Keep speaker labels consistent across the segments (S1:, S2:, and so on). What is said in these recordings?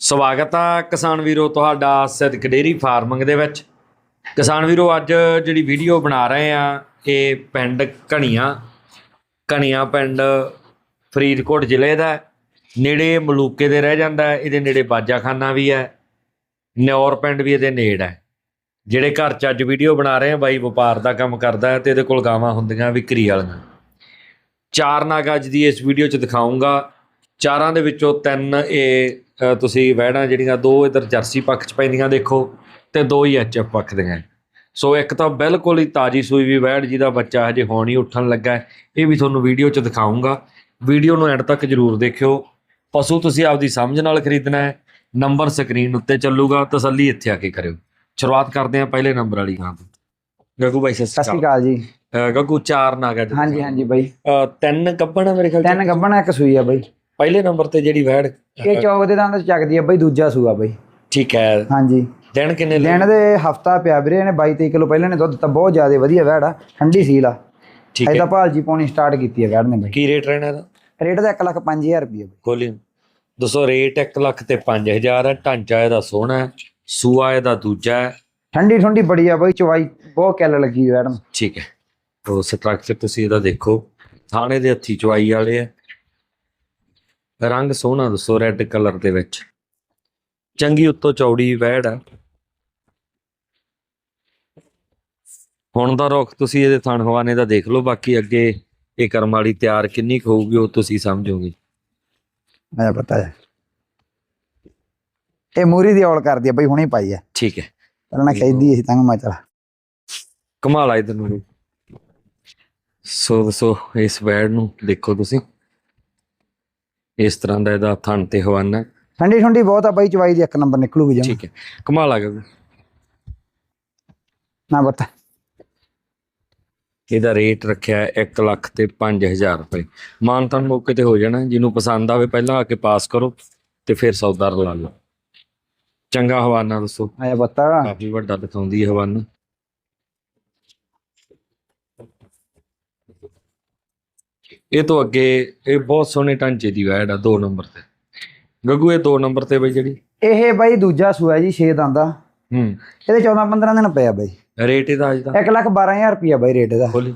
S1: ਸਵਾਗਤ ਆ ਕਿਸਾਨ ਵੀਰੋ ਤੁਹਾਡਾ ਸਿੱਧਕ ਡੇਰੀ ਫਾਰਮਿੰਗ ਦੇ ਵਿੱਚ। ਕਿਸਾਨ ਵੀਰੋ, ਅੱਜ ਜਿਹੜੀ ਵੀਡੀਓ ਬਣਾ ਰਹੇ ਆ, ਇਹ ਪਿੰਡ ਕਣੀਆਂ ਕਣੀਆਂ ਪਿੰਡ ਫਰੀਦਕੋਟ ਜ਼ਿਲ੍ਹੇ ਦਾ ਨੇੜੇ ਮਲੂਕੇ ਦੇ ਰਹਿ ਜਾਂਦਾ ਇਹਦੇ ਨੇੜੇ ਬਾਜਾਖਾਨਾ ਵੀ ਹੈ ਨਿਉਰ ਪਿੰਡ ਵੀ ਇਹਦੇ ਨੇੜ ਹੈ। ਜਿਹੜੇ ਘਰ 'ਚ ਅੱਜ ਵੀਡੀਓ ਬਣਾ ਰਹੇ ਆ, ਬਾਈ ਵਪਾਰ ਦਾ ਕੰਮ ਕਰਦਾ ਹੈ ਤੇ ਇਹਦੇ ਕੋਲ ਗਾਵਾਂ ਹੁੰਦੀਆਂ ਵਿਕਰੀ ਵਾਲੀਆਂ। ਚਾਰ ਨਾਗ ਅੱਜ ਦੀ ਇਸ ਵੀਡੀਓ 'ਚ ਦਿਖਾਉਂਗਾ ਚਾਰਾਂ ਦੇ ਵਿੱਚੋਂ ਤਿੰਨ ਇਹ ਤੁਸੀਂ ਵਹਿੜਾਂ ਜਿਹੜੀਆਂ ਦੋ ਇਧਰ ਜਰਸੀ ਪੱਖ 'ਚ ਪੈਂਦੀਆਂ ਦੇਖੋ ਤੇ ਦੋ ਹੀ ਐਚਐਫ ਪੱਖ ਦੀਆਂ। ਸੋ ਇੱਕ ਤਾਂ ਬਿਲਕੁਲ ਹੀ ਤਾਜੀ ਸੂਈ ਵੀ ਵਹਿੜ ਜਿਹਦਾ ਬੱਚਾ ਹਜੇ ਹੁਣ ਹੀ ਉੱਠਣ ਲੱਗਾ ਹੈ। ਇਹ ਵੀ ਤੁਹਾਨੂੰ ਵੀਡੀਓ 'ਚ ਦਿਖਾਉਂਗਾ ਵੀਡੀਓ ਨੂੰ ਐਂਡ ਤੱਕ ਜਰੂਰ ਦੇਖਿਓ। ਪਸ਼ੂ ਤੁਸੀਂ ਆਪਦੀ ਸਮਝ ਨਾਲ ਖਰੀਦਣਾ ਹੈ। ਨੰਬਰ ਸਕਰੀਨ ਉੱਤੇ ਚੱਲੂਗਾ ਤਸੱਲੀ ਇੱਥੇ ਆ ਕੇ ਕਰਿਓ। ਸ਼ੁਰੂਆਤ ਕਰਦੇ ਹਾਂ ਪਹਿਲੇ ਨੰਬਰ ਵਾਲੀ ਗਾਂ ਤੋਂ। ਗੱਗੂ ਬਾਈ ਸਤਿ
S2: ਸ਼੍ਰੀ ਅਕਾਲ। ਜੀ।
S1: ਗੱਗੂ ਚਾਰ ਨਾਗਾ
S2: ਹਾਂਜੀ ਹਾਂਜੀ ਬਾਈ।
S1: ਤਿੰਨ ਆ ਮੇਰੇ ਖਿਆਲ
S2: ਤਿੰਨ ਗੱਬਣਾ ਇੱਕ ਸੂਈ ਆ ਬਾਈ।
S1: ਪਹਿਲੇ ਨੰਬਰ ਤੇ ਜਿਹੜੀ ਵਹਿੜ
S2: ਇਹ ਚੌਕ ਦੇ ਦੰਦ ਚੱਕਦੀ ਆ ਬਾਈ ਦੂਜਾ ਸੂਆ ਬਾਈ।
S1: ਠੀਕ ਹੈ।
S2: ਹਾਂਜੀ।
S1: ਦਿਨ ਕਿੰਨੇ?
S2: ਲੈਣ ਦੇ ਹਫਤਾ ਪਿਆ ਵੀਰੇ ਇਹਨੇ 22 23 ਕਿਲੋ ਪਹਿਲਾਂ ਨੇ ਦੁੱਧ ਦਿੱਤਾ ਬਹੁਤ ਜ਼ਿਆਦਾ ਵਧੀਆ ਵੈੜ ਆ ਠੰਡੀ ਸੀਲ ਆ।
S1: ਠੀਕ ਹੈ।
S2: ਤਾਂ ਭਾਲਜੀ ਪਾਉਣੀ ਸਟਾਰਟ ਕੀਤੀ ਆ ਵੈੜ ਨੇ ਬਾਈ।
S1: ਕੀ ਰੇਟ ਰਹਿਣਾ ਇਹਦਾ?
S2: ਰੇਟ ਦਾ 1 ਲੱਖ 5000 ਰੁਪਏ ਬਾਈ।
S1: ਦੋਸਤੋ ਰੇਟ 1 ਲੱਖ ਤੇ 5000 ਹੈ ਢਾਂਚਾ ਇਹਦਾ ਸੋਹਣਾ ਹੈ ਸੂਆ ਇਹਦਾ ਦੂਜਾ ਹੈ।
S2: ਠੰਡੀ ਠੰਡੀ ਬੜੀ ਆ ਬਾਈ ਚਵਾਈ ਬਹੁਤ ਕੈਲ ਲੱਗੀ ਵੈੜ ਨੂੰ।
S1: ਠੀਕ ਹੈ। ਉਹ ਸਟਰਕਚਰ ਤੁਸੀਂ ਇਹਦਾ ਦੇਖੋ ਥਾਣੇ ਦੇ ਹੱਥੀ ਚਵਾਈ ਵਾਲੇ ਆ। ਰੰਗ ਸੋਹਣਾ ਦੱਸੋ ਰੈੱਡ ਕਲਰ ਦੇ ਵਿੱਚ। ਚੰਗੀ ਉੱਤੋਂ ਚੌੜੀ ਵਹਿੜ ਆ। ਹੁਣ ਦਾ ਰੁਖ ਤੁਸੀਂ ਇਹਦੇ ਥਣ ਹਵਾਨੇ ਦਾ ਦੇਖ ਲਓ ਬਾਕੀ ਅੱਗੇ ਇਹ ਕਰਮ ਵਾਲੀ ਤਿਆਰ ਕਿੰਨੀ ਕੁ ਹੋਊਗੀ ਉਹ ਤੁਸੀਂ ਸਮਝੋਗੇ।
S2: ਮੈਨੂੰ ਪਤਾ ਹੈ। ਇਹ ਮੂਰੀ ਦੀ ਔਲ ਕਰਦੀ ਆ ਬਾਈ ਹੁਣੇ ਪਾਈ ਆ।
S1: ਠੀਕ ਹੈ।
S2: ਪਹਿਲਾਂ ਖੈਦੀ ਸੀ ਤੰਗ ਮਾਚਲਾ
S1: ਕਮਾਲ ਆ ਇਧਰ ਨੂੰ। ਸੋ ਦੱਸੋ ਇਸ ਵੈੜ ਨੂੰ ਦੇਖੋ ਤੁਸੀਂ। ਇਸ ਤਰ੍ਹਾਂ ਦਾ ਇਹਦਾ ਥਣ ਤੇ ਹਵਾਨਾ।
S2: ਠੰਡੀ ਠੰਡੀ ਬਹੁਤ ਆ ਬਾਈ ਚਵਾਈ ਦੀ ਇੱਕ ਨੰਬਰ ਨਿਕਲੂਗੀ ਜਮ।
S1: ਠੀਕ ਹੈ ਕਮਾਲ ਆ ਗਿਆ
S2: ਨਾ ਬਤਾ
S1: ਇਹਦਾ ਰੇਟ ਰੱਖਿਆ ਹੈ 1 ਲੱਖ ਤੇ 5000 ਰੁਪਏ। ਮਾਨਤਨ ਮੌਕੇ ਤੇ ਹੋ ਜਾਣਾ ਜਿਹਨੂੰ ਪਸੰਦ ਆਵੇ ਪਹਿਲਾਂ ਆ ਕੇ ਪਾਸ ਕਰੋ ਤੇ ਫਿਰ ਸੌਦਾ ਰਲਾ ਲਓ। ਚੰਗਾ ਹਵਾਨਾ ਦੱਸੋ।
S2: ਆਇਆ ਬਤਾ
S1: ਕਾਫੀ ਵੱਡਾ ਦਿਖਾਉਂਦੀ ਹਵਾਨਾ। ਇਹ ਤੋਂ ਅੱਗੇ ਇਹ ਬਹੁਤ ਸੋਹਣੇ ਢਾਂਚੇ ਦੀ ਵੈੜ ਆ 2 ਨੰਬਰ ਤੇ। ਗੱਗੂ ਇਹ 2 ਨੰਬਰ ਤੇ ਬਈ ਜਿਹੜੀ?
S2: ਇਹ ਬਾਈ ਦੂਜਾ ਸੂਆ ਜੀ 6 ਦੰਦਾ
S1: ਹੂੰ।
S2: ਇਹਦੇ 14 15 ਦਿਨ ਪਿਆ ਬਾਈ।
S1: ਰੇਟ ਇਹਦਾ ਅੱਜ ਦਾ?
S2: 1 ਲੱਖ 12000 ਰੁਪਿਆ ਬਾਈ ਰੇਟ ਇਹਦਾ।
S1: ਖੋਲੀ।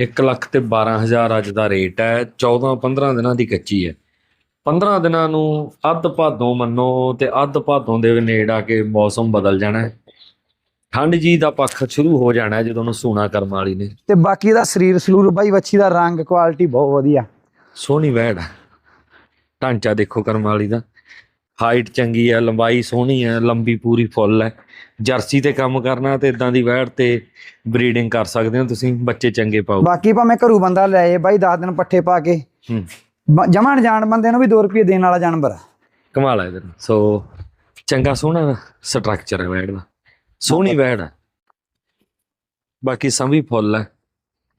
S1: 1 ਲੱਖ ਤੇ 12000 ਅੱਜ ਦਾ ਰੇਟ ਹੈ। 14 15 ਦਿਨਾਂ ਦੀ ਕੱਚੀ ਹੈ। 15 ਦਿਨਾਂ ਨੂੰ ਅੱਧ ਭਾਦੋਂ ਮੰਨੋ ਤੇ ਅੱਧ ਭਾਦੋਂ ਦੇ ਨੇੜ ਆ ਕੇ ਮੌਸਮ ਬਦਲ ਜਾਣਾ ਹੈ। ਠੰਡ ਜੀ ਦਾ ਪੱਖ ਸ਼ੁਰੂ ਹੋ ਜਾਣਾ ਜਦੋਂ ਉਹਨੂੰ ਸੂਣਾ ਕਰਮ ਵਾਲੀ ਨੇ।
S2: ਤੇ ਬਾਕੀ ਇਹਦਾ ਸਰੀਰ ਸਲੂਰ ਬਾਈ ਵੱਛੀ ਦਾ ਰੰਗ ਕੁਆਲਿਟੀ ਬਹੁਤ ਵਧੀਆ।
S1: ਸੋਹਣੀ ਵੈੜ ਹੈ ਢਾਂਚਾ ਦੇਖੋ ਕਰਮ ਵਾਲੀ ਦਾ। ਹਾਈਟ ਚੰਗੀ ਹੈ ਲੰਬਾਈ ਸੋਹਣੀ ਹੈ ਲੰਬੀ ਪੂਰੀ ਫੁੱਲ ਹੈ ਜਰਸੀ ਤੇ ਕੰਮ ਕਰਨਾ ਤੇ ਇਦਾਂ ਦੀ ਵੈੜ ਤੇ ਬਰੀਡਿੰਗ ਕਰ ਸਕਦੇ ਹੋ ਤੁਸੀਂ ਬੱਚੇ ਚੰਗੇ ਪਾਓ।
S2: ਬਾਕੀ ਭਾਵੇਂ ਘਰੂ ਬੰਦਾ ਲੈ ਆਏ ਬਾਈ 10 ਦਿਨ ਪੱਠੇ ਪਾ ਕੇ।
S1: ਹੂੰ।
S2: ਜਮਾਨ ਜਾਣ ਬੰਦੇ ਨੂੰ ਵੀ 2 ਰੁਪਏ ਦੇਣ ਵਾਲਾ ਜਾਨਵਰ ਆ।
S1: ਕਮਾਲ ਹੈ ਇਹਦਾ ਸੋ ਚੰਗਾ ਸੋਹਣਾ ਸਟਰਕਚਰ ਹੈ ਵੈੜ ਦਾ। ਸੋਹਣੀ ਵੈੜ ਹੈ। ਬਾਕੀ ਸੰਭੀ ਫੁੱਲ ਹੈ।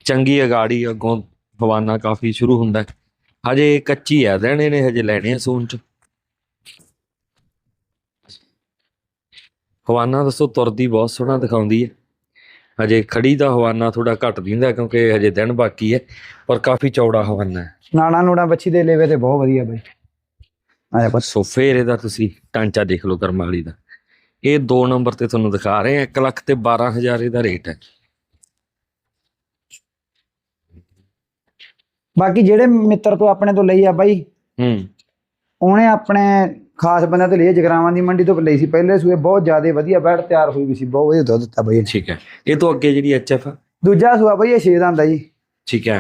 S1: ਚੰਗੀ ਅਗਾੜੀ ਅੱਗੋਂ ਹਵਾਨਾ ਕਾਫੀ ਸ਼ੁਰੂ ਹੁੰਦਾ ਹੈ। ਹਜੇ ਕੱਚੀ ਹੈ ਦੇਣੇ ਨੇ ਹਜੇ ਲੈਣੇ ਆ ਸੂਨ ਚ। ਹਵਾਨਾ ਦੱਸੋ ਤੁਰਦੀ ਬਹੁਤ ਸੋਹਣਾ ਦਿਖਾਉਂਦੀ ਹੈ। ਹਜੇ ਖੜੀ ਦਾ ਹਵਾਨਾ ਥੋੜਾ ਘੱਟ ਦਿੰਦਾ ਕਿਉਂਕਿ ਹਜੇ ਦਿਨ ਬਾਕੀ ਹੈ ਪਰ ਕਾਫੀ ਚੌੜਾ ਹਵਾਨਾ ਹੈ।
S2: ਨਾੜਾ ਨੂੜਾ ਵੱਛੀ ਦੇ ਲੇਵੇ ਤੇ ਬਹੁਤ ਵਧੀਆ ਬਾਈ। ਆਇਆ ਬਸ
S1: ਸੋ ਫੇਰ ਇਹਦਾ ਤੁਸੀਂ ਟਾਂਚਾ ਦੇਖ ਲਓ ਕਰਮ ਵਾਲੀ ਦਾ। ਇਹ 2 ਨੰਬਰ ਤੇ ਤੁਹਾਨੂੰ ਦਿਖਾ ਰਹੇ ਆ 1 ਲੱਖ ਤੇ 12000 ਇਹਦਾ ਰੇਟ ਹੈ।
S2: ਬਾਕੀ ਜਿਹੜੇ ਮਿੱਤਰ ਤੋਂ ਆਪਣੇ ਤੋਂ ਲਈ ਆ ਬਾਈ
S1: ਹੂੰ।
S2: ਉਹਨੇ ਆਪਣੇ ਖਾਸ ਬੰਦਿਆਂ ਤੋਂ ਲਈ ਜਗਰਾਵਾਂ ਦੀ ਮੰਡੀ ਤੋਂ ਲਈ ਸੀ। ਪਹਿਲੇ ਸੂਏ ਬਹੁਤ ਜ਼ਿਆਦਾ ਵਧੀਆ ਬੈੜ ਤਿਆਰ ਹੋਈ ਵੀ ਸੀ ਬਹੁਤ ਵਧੀਆ ਦੁੱਧ ਦਿੱਤਾ ਬਾਈ।
S1: ਠੀਕ ਹੈ। ਇਹ ਤੋਂ ਅੱਗੇ ਜਿਹੜੀ ਐਚਐਫ
S2: ਦੂਜਾ ਸੂਆ ਬਾਈ ਇਹ 6 ਦਾ ਹੁੰਦਾ ਜੀ।
S1: ਠੀਕ ਹੈ।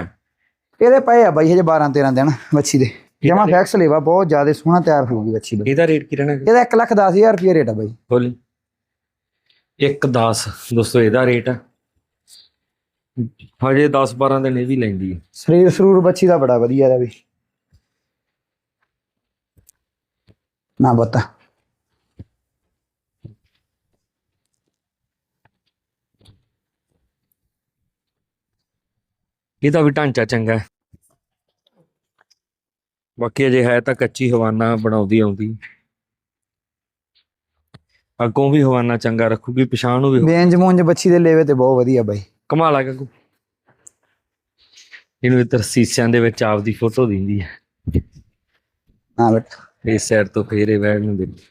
S2: ਇਹਦੇ ਪਏ ਆ ਬਾਈ ਹਜੇ 12 13 ਦਿਨ ਵੱਛੀ ਦੇ। ਜਮਾ ਫੈਕਸ ਲੇਵਾ ਬਹੁਤ ਜ਼ਿਆਦਾ ਸੋਹਣਾ ਤਿਆਰ ਹੋਊਗੀ ਵੱਛੀ ਬਾਈ।
S1: ਇਹਦਾ ਰੇਟ ਕੀ ਰਹਿਣਾ
S2: ਇਹਦਾ 1 ਲੱਖ 10000 ਰੁਪਏ ਰੇਟ ਆ ਬਾਈ।
S1: ਬੋਲੀ। 1 10 ਦੋਸਤੋ ਇਹਦਾ ਰੇਟ ਹੈ ਹਜੇ 10 12 ਦਿਨ ਇਹ ਵੀ ਲੈਂਦੀ ਹੈ
S2: ਸਰੀਰ ਸਰੂਰ ਬੱਚੀ ਦਾ ਬੜਾ ਵਧੀਆ ਦਾ ਵੀ। ਨਾ ਬਤਾ
S1: ਇਹਦਾ ਵੀ ਢਾਂਚਾ ਚੰਗਾ ਹੈ। ਬਾਕੀ ਅਜੇ ਹੈ ਤਾਂ ਕੱਚੀ ਹਵਾਨਾ ਬਣਾਉਂਦੀ ਆਉਂਦੀ। ਅੱਗੋਂ ਵੀ ਹਵਾਨਾ ਚੰਗਾ ਰੱਖੂਗੀ ਪਛਾਣ ਨੂੰ ਵੀ
S2: ਬੇਂਜ ਮੁੰਜ ਬੱਚੀ ਦੇ ਲੇਵੇ ਤੇ ਬਹੁਤ ਵਧੀਆ ਬਾਈ।
S1: ਕਮਾਲ ਆ ਗੱਗੂ। ਇਹਨੂੰ ਇੱਧਰ ਸੀਸਿਆਂ ਦੇ ਵਿੱਚ ਆਪਦੀ ਫੋਟੋ ਦਿੰਦੀ ਹੈ
S2: ਹਾਂ ਬੇਟਾ।
S1: ਇਸ ਸਾਈਡ ਤੋਂ ਫੇਰੇ ਬੈਠ ਨੂੰ ਦਿੰਦੀ।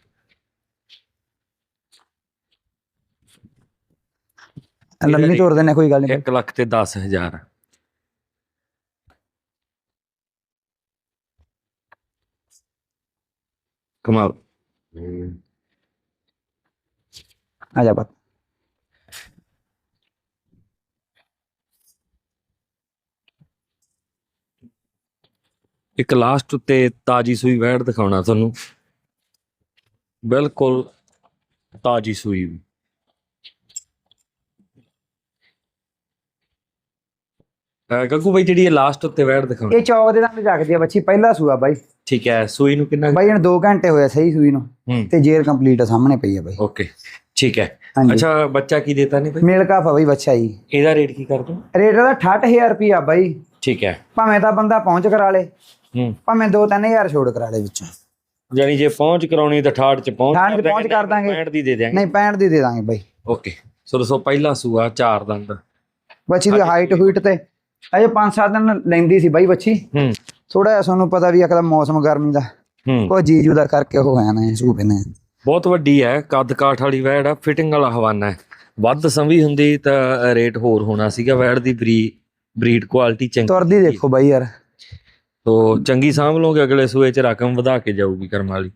S2: ਲੰਮੀ ਤੋਰ ਦੇਣਾ ਕੋਈ ਗੱਲ ਨਹੀਂ
S1: 1 ਲੱਖ ਤੇ 10000 ਕਮਾਲ
S2: ਆ ਜਾ ਬਾਤ
S1: ਇੱਕ ਲਾਸਟ ਉੱਤੇ ਤਾਜੀ ਸੂਈ ਵੈੜ ਦਿਖਾਉਣਾ ਤੁਹਾਨੂੰ। ਬਿਲਕੁਲ ਤਾਜੀ ਸੂਈ। ਗੱਗੂ ਬਾਈ ਜਿਹੜੀ ਇਹ ਲਾਸਟ ਉੱਤੇ ਵੈੜ ਦਿਖਾਉਣੀ
S2: ਇਹ ਚੌਕ ਦੇ ਦੰਦ ਜਗਦੀ ਆ ਬੱਚੀ ਪਹਿਲਾ ਸੂਆ ਬਾਈ।
S1: ਠੀਕ ਹੈ ਸੂਈ ਨੂੰ ਕਿੰਨਾ
S2: ਬਾਈ ਇਹਨੂੰ 2 ਘੰਟੇ ਹੋਏ ਆ ਸਹੀ ਸੂਈ ਨੂੰ ਤੇ ਜੇਰ ਕੰਪਲੀਟ ਆ ਸਾਹਮਣੇ ਪਈ ਆ ਬਾਈ।
S1: ਓਕੇ ਠੀਕ ਹੈ। ਅੱਛਾ ਬੱਚਾ ਕੀ ਦੇਤਾ ਨੇ ਬਾਈ?
S2: ਮੇਲ ਕਾਫ ਆ ਬਾਈ ਬੱਚਾ ਜੀ।
S1: ਇਹਦਾ ਰੇਟ ਕੀ ਕਰ ਦੋ
S2: ਰੇਟ ਦਾ 68000 ਰੁਪਿਆ ਬਾਈ।
S1: ਠੀਕ ਹੈ।
S2: ਭਾਵੇਂ ਤਾਂ ਬੰਦਾ ਪਹੁੰਚ ਕਰਾ ਲੇ
S1: ਹੂੰ।
S2: ਭਾਵੇਂ 2-3000 ਛੋੜ ਕਰਾ ਲੇ ਵਿੱਚੋਂ।
S1: ਜਾਨੀ ਜੇ ਪਹੁੰਚ ਕਰਾਉਣੀ ਤਾਂ 68 ਚ ਪਹੁੰਚ
S2: ਅਠਾਹਠ 'ਚ ਪਹੁੰਚ ਕਰ ਦਾਂਗੇ।
S1: 65 ਦੀ ਦੇ ਦਿਆਂਗੇ।
S2: ਨਹੀਂ 65 ਦੀ ਦੇ ਦਾਂਗੇ ਬਾਈ।
S1: ਓਕੇ ਸੋ ਦੱਸੋ ਪਹਿਲਾ ਸੂਆ ਚਾਰ ਦੰਦ।
S2: ਬੱਚੀ ਦੀ ਹਾਈਟ ਹੂਟ ਤੇ ਅਜੇ 5-7 ਦਿਨ ਲੈਂਦੀ ਸੀ ਬਾਈ ਬੱਚੀ
S1: ਹੂੰ।
S2: ਥੋੜਾ ਜਿਹਾ ਤੁਹਾਨੂੰ ਪਤਾ ਵੀ ਅਕਦਾ ਮੌਸਮ ਗਰਮੀ ਦਾ।
S1: ਹੂੰ।
S2: ਕੋਈ ਜੀਜੂ ਦਾ ਕਰਕੇ ਹੋ ਗਿਆ ਨਾ ਸੂਪੇ ਨੇ
S1: ਬਹੁਤ ਵੱਡੀ ਹੈ ਕੱਦ ਕਾਠ ਵਾਲੀ ਵੈੜ ਆ ਫਿਟਿੰਗ ਵਾਲਾ ਹਵਾਨਾ ਹੈ। ਵੱਧ ਸੰਭੀ ਹੁੰਦੀ ਤਾਂ ਰੇਟ ਹੋਰ ਹੋਣਾ ਸੀਗਾ ਵੈੜ ਦੀ ਬਰੀ ਬਰੀਡ ਕੁਆਲਿਟੀ ਚੰਗੀ
S2: ਤੁਰਦੀ ਦੇਖੋ ਬਾਈ ਯਾਰ।
S1: ਤੋ ਚੰਗੀ ਸਾਂਭ ਲਓਗੇ ਅਗਲੇ ਸੂਏ ਚ ਰਕਮ ਵਧਾ ਕੇ ਜਾਊਗੀ ਕਰਮ ਵਾਲੀ।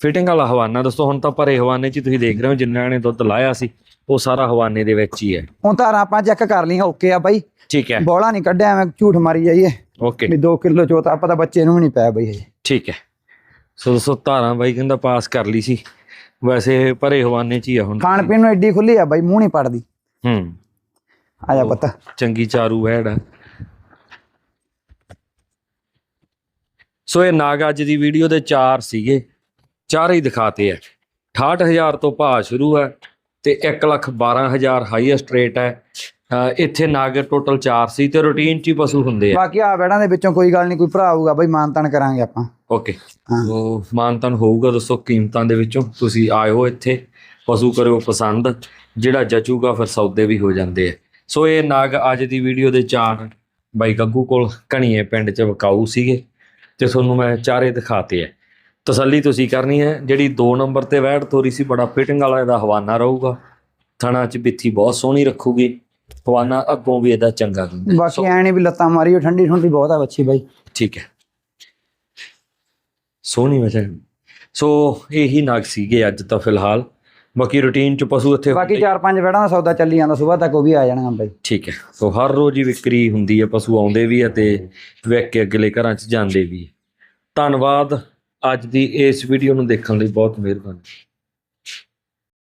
S1: ਫਿਟਿੰਗ ਵਾਲਾ ਹਵਾਨਾ ਦੋਸਤੋ ਹੁਣ ਤਾਂ ਭਰੇ ਹਵਾਨੇ ਚ ਤੁਸੀਂ ਦੇਖ ਰਹੇ ਹੋ ਜਿੰਨਾ ਨੇ ਦੁੱਧ ਲਾਇਆ ਸੀ। ਉਹ ਸਾਰਾ ਹਵਾਨੇ ਦੇ ਵਿੱਚ ਹੀ ਹੈ।
S2: ਹੁਣ ਤਾਂ ਆਪਾਂ ਚੈੱਕ ਕਰ ਲਈਆਂ ਓਕੇ ਆ ਬਾਈ।
S1: ਠੀਕ ਹੈ।
S2: ਬੋਲਾ ਨਹੀਂ ਕੱਢਿਆ ਐਵੇਂ ਝੂਠ ਮਾਰੀ ਜਾਈਏ।
S1: ਓਕੇ
S2: ਵੀ 2 ਕਿਲੋ ਚੋਤਾ ਆਪਾਂ ਤਾਂ ਬੱਚੇ ਨੂੰ ਵੀ ਨਹੀਂ ਪਾਇਆ ਬਾਈ ਹਜੇ।
S1: ਠੀਕ ਹੈ। ਸੋ ਦੋਸਤੋ ਧਾਰਾਂ ਬਾਈ ਕਹਿੰਦਾ ਪਾਸ ਕਰ ਲਈ ਸੀ। ਵੈਸੇ ਭਰੇ ਹਵਾਨੇ ਚ ਹੀ ਆ ਹੁਣ।
S2: ਖਾਣ ਪੀਣ ਨੂੰ ਐਡੀ ਖੁੱਲੀ ਆ ਬਾਈ ਮੂੰਹ ਨਹੀਂ ਪੜਦੀ।
S1: ਹੂੰ।
S2: ਆ ਜਾ ਪਤਾ।
S1: ਚੰਗੀ ਚਾਰੂ ਵੈੜ ਆ। ਸੋ ਇਹ ਨਾਗ ਅੱਜ ਦੀ ਵੀਡੀਓ ਦੇ ਚਾਰ ਸੀਗੇ। ਚਾਰੇ ਹੀ ਦਿਖਾਤੇ ਆ। 68000 ਤੋਂ ਭਾਅ ਸ਼ੁਰੂ ਹੈ ਤੇ 112000 ਹਾਈਐਸਟ ਰੇਟ ਹੈ। ਇੱਥੇ ਨਾਗ ਟੋਟਲ 4 ਸੀ ਤੇ ਰੂਟੀਨ ਚ ਹੀ ਪਸ਼ੂ ਹੁੰਦੇ ਆ।
S2: ਬਾਕੀ ਆ ਬੈੜਾਂ ਦੇ ਵਿੱਚੋਂ ਕੋਈ ਗੱਲ ਨਹੀਂ ਕੋਈ ਭਰਾ ਆਊਗਾ ਬਾਈ ਮਾਨਤਾਨ ਕਰਾਂਗੇ ਆਪਾਂ।
S1: ਓਕੇ। ਉਹ ਮਾਨਤਨ ਹੋਊਗਾ ਦੋਸਤੋ ਕੀਮਤਾਂ ਦੇ ਵਿੱਚੋਂ। ਤੁਸੀਂ ਆਇਓ ਇੱਥੇ ਪਸ਼ੂ ਕਰਿਓ ਪਸੰਦ ਜਿਹੜਾ ਜਚੂਗਾ ਫਿਰ ਸੌਦੇ ਵੀ ਹੋ ਜਾਂਦੇ ਆ। ਸੋ ਇਹ ਨਾਗ ਅੱਜ ਦੀ ਵੀਡੀਓ ਦੇ ਚਾਰ ਬਾਈ ਗੱਗੂ ਕੋਲ ਕਣੀਏ ਪਿੰਡ ਚ ਵਕਾਊ ਸੀਗੇ। ਤੇ ਤੁਹਾਨੂੰ ਮੈਂ ਚਾਰੇ ਦਿਖਾਤੇ ਆ। ਤਸੱਲੀ ਤੁਸੀਂ ਕਰਨੀ ਹੈ। ਜਿਹੜੀ 2 ਨੰਬਰ ਤੇ ਵੈੜ ਤੋਰੀ ਸੀ ਬੜਾ ਫਿਟਿੰਗ ਵਾਲਾ ਇਹਦਾ ਹਵਾਨਾ ਰਹੂਗਾ। ਥਣਾ ਚ ਬਿੱਥੀ ਬਹੁਤ ਸੋਹਣੀ ਰੱਖੂਗੀ। ਹਵਾਨਾ ਅੱਗੋਂ ਵੀ ਇਹਦਾ ਚੰਗਾ ਹੁੰਦਾ।
S2: ਬਾਕੀ ਐ ਵੀ ਲੱਤਾਂ ਮਾਰੀ ਉਹ ਠੰਡੀ ਠੰਡੀ ਬਹੁਤ ਆ ਬੱਚੀ ਬਾਈ।
S1: ਠੀਕ ਹੈ। ਸੋਹਣੀ ਵਜ੍ਹਾ ਸੋ ਇਹੀ ਨਾਗ ਸੀਗੇ ਅੱਜ ਤਾਂ ਫਿਲਹਾਲ। ਬਾਕੀ ਰੁਟੀਨ ਚ ਪਸ਼ੂ ਇੱਥੇ
S2: ਬਾਕੀ ਚਾਰ ਪੰਜ ਬੈੜਾਂ ਦਾ ਸੌਦਾ ਚੱਲੀ ਜਾਂਦਾ ਸਵੇਰ ਤੱਕ ਉਹ ਵੀ ਆ ਜਾਣਗੇ ਬਾਈ।
S1: ਠੀਕ ਹੈ। ਸੋ ਹਰ ਰੋਜ਼ ਹੀ ਵਿਕਰੀ ਹੁੰਦੀ ਹੈ ਪਸ਼ੂ ਆਉਂਦੇ ਵੀ ਆ ਤੇ ਵੇਖ ਕੇ ਅਗਲੇ ਘਰਾਂ ਚ ਜਾਂਦੇ ਵੀ। ਧੰਨਵਾਦ। ਅੱਜ ਦੀ ਇਸ ਵੀਡੀਓ ਨੂੰ ਦੇਖਣ ਲਈ ਬਹੁਤ ਮਿਹਰਬਾਨੀ।